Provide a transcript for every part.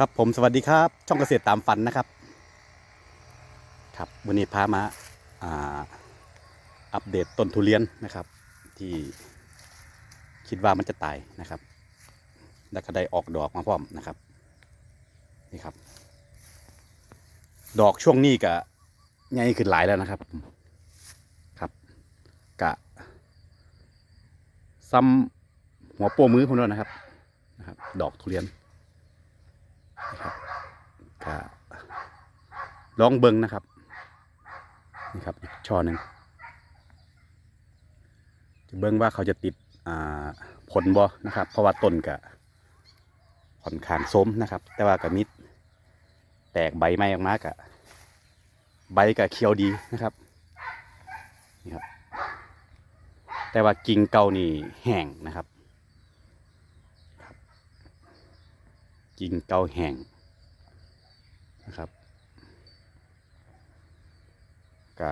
ครับผมสวัสดีครับ ช่องเกษตรตามฝันนะครับ ครับวันนี้พามาอ่าอัปเดตต้นทุเรียนนะครับ ที่คิดว่ามันจะตายนะครับ แล้วก็ได้ออกดอกมาพร้อมนะครับนี่ครับ ดอกช่วงนี้ก็ใหญ่ขึ้นหลายแล้วนะครับครับกะซ้ำหัวโป้มือผมแล้วนะครับนะครับ ดอกทุเรียน ก็ลองเบิ้งนะครับนี่ครับอีกช่อหนึ่งจะเบิ้งว่าเขาจะติดผลบ่นะครับ เพราะว่าต้นกะค่อนขางส้มนะครับ แต่ว่ากับมิดแตกใบไม้ออกมากะใบกะเขียวดีนะครับนี่ครับ แต่ว่ากิ่งเก่านี่แห้งนะครับ กิ่งเก่าแห้ง นะครับก็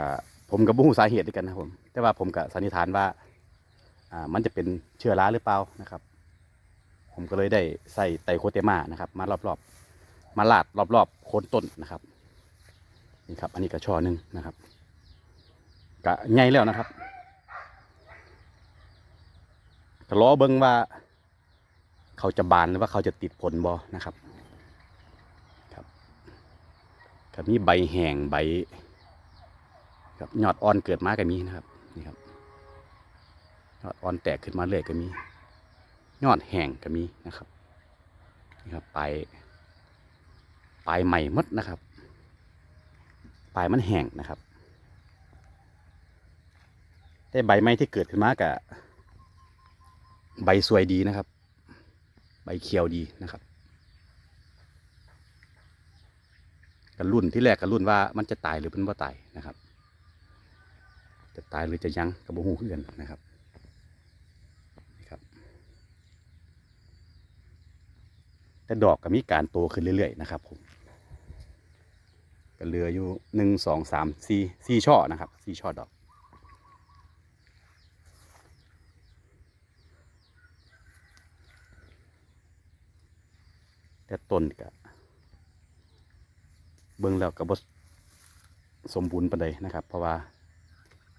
ผมกับบุ้งสาเหตุด้วยกันนะผม แต่ว่าผมกับสันนิษฐานว่า อ่า มันจะเป็นเชื้อราหรือเปล่านะครับ ผมก็เลยได้ใส่ไตรโคเตมานะครับ มารอบๆ มาลาดรอบๆโคนต้นนะครับ นี่ครับ อันนี้ก็ช่อหนึ่งนะครับกะใหญ่แล้วนะครับก็ล้อเบิ้งว่า เขาจะบานหรือว่าเขาจะติดผลบอนะครับ กับมีใบแห้งใบครับยอดอ่อนเกิดมาก็มีนะครับนี่ครับยอดอ่อนแตกขึ้นมาเลยก็มี ยอดแห้งก็มีนะครับนี่ครับปลายปลายใหม่มดนะครับปลายมันแห้งนะครับ แต่ใบไม้ที่เกิดขึ้นมากับใบสวยดีนะครับ ใบเขียวดีนะครับ กันรุ่นที่แรกกันรุ่นว่ามันจะตายหรือมันว่าตายนะครับ จะตายหรือจะยั้งกับบูฮูเพื่อนนะครับนี่ครับ แต่ดอกก็มีการโตขึ้นเรื่อยๆนะครับผมก็เหลืออยู่หนึ่งสองสามสี่สี่ช่อนะครับสี่ช่อดอกแต่ต้นก็ เบิ่งแล้วก็บ่สมบูรณ์ปานใดนะครับ เพราะว่า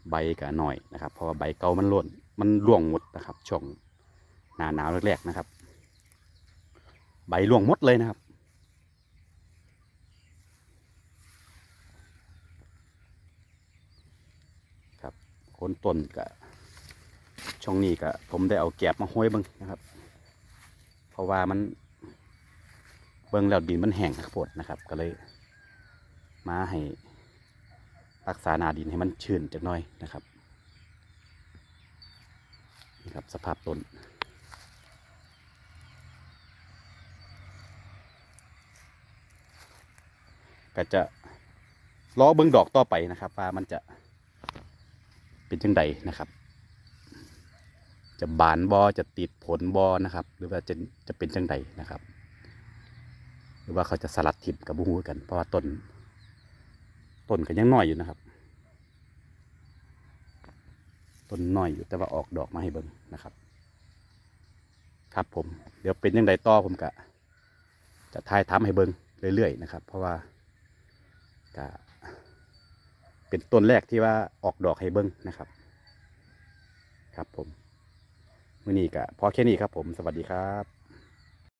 ใบก็น้อยนะครับ เพราะว่าใบเก่ามันร่วนมันร่วงหมดนะครับ ช่วงหนาหนาวแรกๆนะครับ ใบร่วงหมดเลยนะครับ ครับโคนต้นก็ช่วงนี้ก็ผมได้เอาแกบมาห้อยเบิ่งนะครับ เพราะว่ามันเบิ่งแล้วดินมันแห้งครับโพดนะครับ ก็เลย มาให้รักษาหนาดินให้มันชื้นจักหน่อยนะครับนี่ครับสภาพต้นก็จะล้อเบิ้งดอกต่อไปนะครับว่ามันจะเป็นจังใดนะครับ จะบานบอจะติดผลบอนะครับ หรือว่าจะจะเป็นจังใดนะครับ หรือว่าเขาจะสลัดถิ่มกับบูฮูกันเพราะว่าต้น ต้นก็ยังน้อยอยู่นะครับ ต้นน้อยอยู่แต่ว่าออกดอกมาให้เบิ่งนะครับ ครับผม เดี๋ยวเป็นยังไงต่อผมกะจะทายทำให้เบิ่งเรื่อยๆนะครับ เพราะว่ากะเป็นต้นแรกที่ว่าออกดอกให้เบิ่งนะครับ ครับผมมื่อนี้กะพอแค่นี้ครับผมสวัสดีครับ